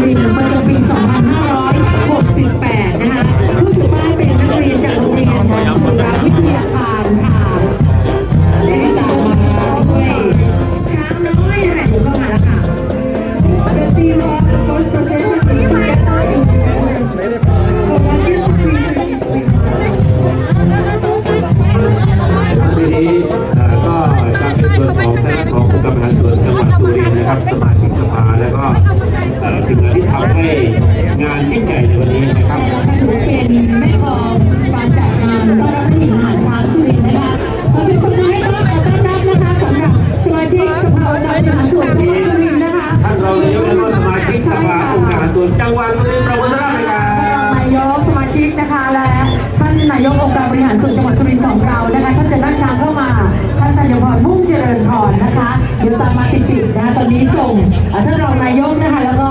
remember กองค์การบริหารส่วนจังหวัดสุรินทร์ของเรานะคะท่านจะนั่ทางเข้ามาท่านธัญญพรมุ่งเจริญพรนะคะเดี๋ยวตามมาติดนะคะตอนนี้ส่งท่านรองนายกนะคะแล้วก็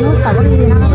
Nó sợ nó.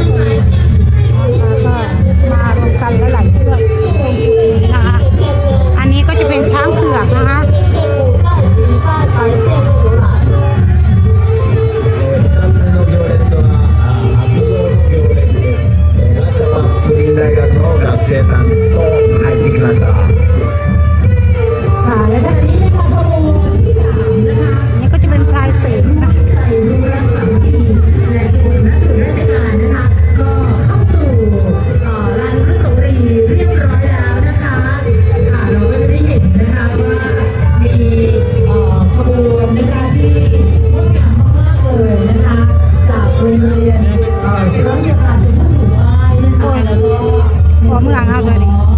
everybody.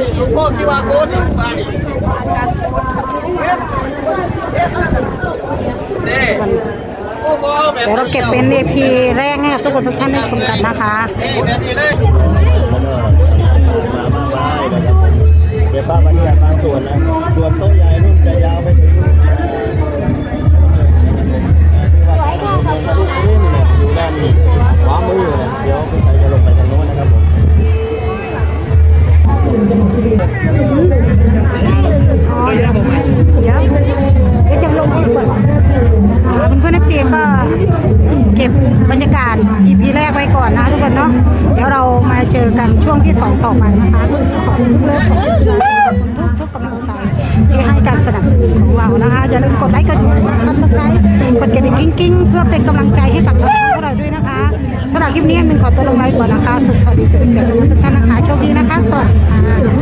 นี่ลวงพ่อคิวาโค้นี่บ้านนี่เดี๋เราเก็บเป็นเอพีแรกให้ทุกคนทุกท่านได้ชมกันนะคะนี่บบ้าลเก็บภาพบรรยาบางส่วนนะ ส่วนโต๊ะใหญ่นุ่มจะยาวไปถึงสวยค่ะขอบคุณนยดูด้านขวามือเดี๋ยวคุณชายจะลงไป บรรยากาศอีพีแรกไว้ก่อนนะทุกคนเนาะเดี๋ยวเรามาเจอกันช่วงที่สองต่อไปนะคะขอบคุณทุกเรื่องขอบคุณทุกทุกกำลังใจที่ให้การสนับสนุนของเรานะคะอย่าลืมกดไลค์กดแชร์กดซับสไครต์กดกระดิ่งกิ้งกิ้งเพื่อเป็นกำลังใจให้กับพวกเราด้วยนะคะสำหรับคลิปนี้มินขอตัวลงไลฟ์ก่อนนะคะสุขสวัสดีทุกท่านนะคะโชคดีนะคะสวัสดีค่ะ